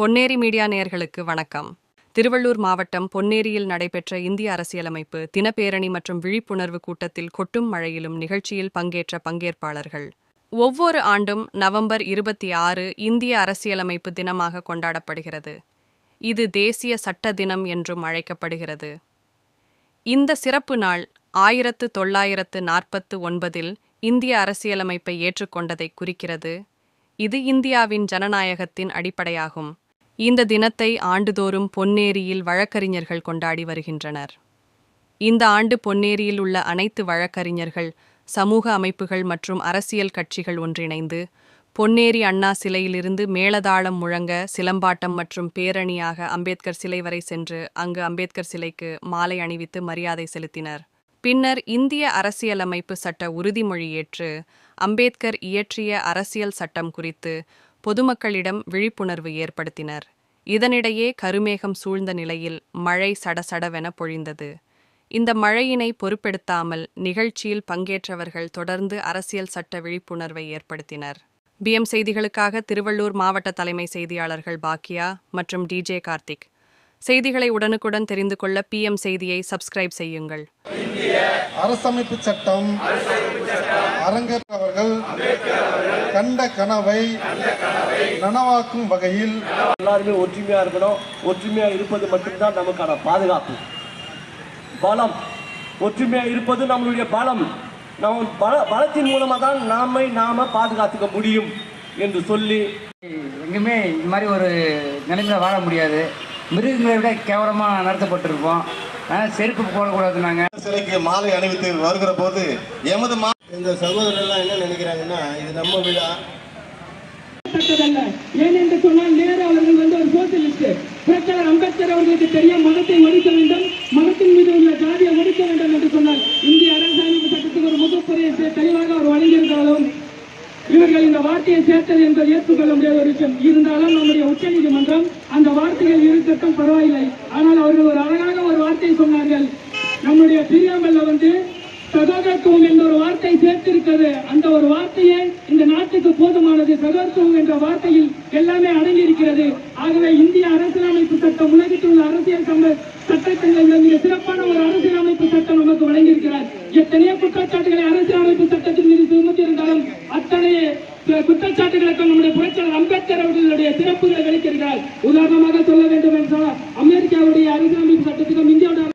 Ponneri media நேயர்களுக்கு வணக்கம். திருவள்ளூர் மாவட்டம் பொன்னேரியில் நடைபெற்ற இந்திய அரசியலமைப்பு தினப்பேரணி மற்றும் விழிப்புணர்வு கூட்டத்தில் கொட்டும் மழையிலும் நிகழ்ச்சியில் பங்கேற்ற பங்கேற்பாளர்கள். ஒவ்வொரு ஆண்டும் நவம்பர் இருபத்தி ஆறு இந்திய அரசியலமைப்பு தினமாக கொண்டாடப்படுகிறது. இது தேசிய சட்ட தினம் என்றும் அழைக்கப்படுகிறது. இந்த சிறப்பு நாள் ஆயிரத்து தொள்ளாயிரத்து நாற்பத்து ஒன்பதில் இந்திய அரசியலமைப்பை ஏற்றுக்கொண்டதை குறிக்கிறது. இது இந்தியாவின் ஜனநாயகத்தின் அடிப்படையாகும். இந்த தினத்தை ஆண்டுதோறும் பொன்னேரியில் வழக்கறிஞர்கள் கொண்டாடி வருகின்றனர். இந்த ஆண்டு பொன்னேரியில் உள்ள அனைத்து வழக்கறிஞர்கள் சமூக அமைப்புகள் மற்றும் அரசியல் கட்சிகள் ஒன்றிணைந்து பொன்னேரி அண்ணா சிலையிலிருந்து மேளதாளம் முழங்க சிலம்பாட்டம் மற்றும் பேரணியாக அம்பேத்கர் சிலை வரை சென்று அங்கு அம்பேத்கர் சிலைக்கு மாலை அணிவித்து மரியாதை செலுத்தினர். பின்னர் இந்திய அரசியலமைப்பு சட்ட உறுதிமொழி ஏற்று அம்பேத்கர் இயற்றிய அரசியல் சட்டம் குறித்து பொதுமக்களிடம் விழிப்புணர்வு ஏற்படுத்தினர். இதனிடையே கருமேகம் சூழ்ந்த நிலையில் மழை சடசடவென பொழிந்தது. இந்த மழையினை பொறுப்பெடுத்தாமல் நிகழ்ச்சியில் பங்கேற்றவர்கள் தொடர்ந்து அரசியல் சட்ட விழிப்புணர்வை ஏற்படுத்தினர். பிஎம் செய்திகளுக்காக திருவள்ளூர் மாவட்ட தலைமை செய்தியாளர்கள் பாக்கியா மற்றும் டிஜே கார்த்திக். செய்திகளை உடனுக்குடன் தெரிந்து கொள்ள பிஎம் செய்தியை சப்ஸ்கிரைப் செய்யுங்கள். அரசமைப்பு சட்டம் அரங்கர் அவர்கள் கண்ட கனவை நனவாக்கும் வகையில் எல்லாருமே ஒற்றுமையா இருக்கணும். ஒற்றுமையா இருப்பது மட்டும்தான் நமக்கான பாதுகாப்பு. பலம். ஒற்றுமையா இருப்பது நம்மளுடைய பலம். நம்ம பல பலத்தின் மூலமா தான் நாமை நாம பாதுகாத்துக்க முடியும் என்று சொல்லி எங்கேயுமே இந்த மாதிரி ஒரு நிலைமையில வாழ முடியாது. மிருகங்களை விட கேவலமாக நடத்தப்பட்டிருப்போம் செருப்பு போடக்கூடாது நாங்கள் சிலைக்கு மாலை அணிவித்து வருகிற போது எமது மா இந்த சகோதரர்லாம் என்ன நினைக்கிறாங்கன்னா இது நம்ம விழா. தக்கதல்ல ஏனென்று சொன்னால் நேரு அவர்கள் வந்து ஒரு சோசியலிஸ்ட் புரட்சியாளர் அம்பேத்கர் அவர்களுக்கு தெரியும் மதத்தை ஒழிக்க வேண்டும். மதத்தின் மீது உள்ள ஜாதியை ஒழிக்க வேண்டும் என்று சொன்னார் இந்திய அரசாங்க சட்டத்துக்கு ஒரு முகப்புரையை தெளிவாக அவர் வழங்கியிருந்தாலும் இவர்கள் இந்த வார்த்தையை சேர்த்தது என்பது ஏற்றுக்கொள்ள முடியாத ஒரு விஷயம். இருந்தாலும் நம்முடைய உச்ச நீதிமன்றம் அந்த வார்த்தைகள் இருக்கட்டும் பரவாயில்லை. ஆனால் அவர்கள் ஒரு அழகாக ஒரு வார்த்தையை சொன்னார்கள். நம்முடைய பிரியாமல்ல வந்து சகோதரத்துவம் என்ற ஒரு வார்த்தை சேர்த்திருக்கிறது. அந்த ஒரு வார்த்தையே இந்த நாட்டுக்கு போதுமானது. சகோதரத்துவம் என்ற வார்த்தையில் எல்லாமே அடங்கி இருக்கிறது ஆகவே இந்திய அரசியலமைப்பு சட்டம் உலகத்தில் உள்ள அரசியல் சம்ப சட்டத்தில் மிக சிறப்பான ஒரு அரசியலமைப்பு சட்டம் நமக்கு வழங்கியிருக்கிறார். எத்தனையோ குற்றச்சாட்டுகளை அரசியலமைப்பு சட்டத்தின் மீது அத்தனை குற்றச்சாட்டுகளுக்கு நம்முடைய புரட்சியாளர் அம்பேத்கர் அவர்களுடைய சிறப்புகளை வெளிக்கிறார் உதாரணமாக சொல்ல வேண்டும் என்றால் அமெரிக்காவுடைய அரசியலமைப்பு சட்டத்துக்கும் இந்தியாவுடைய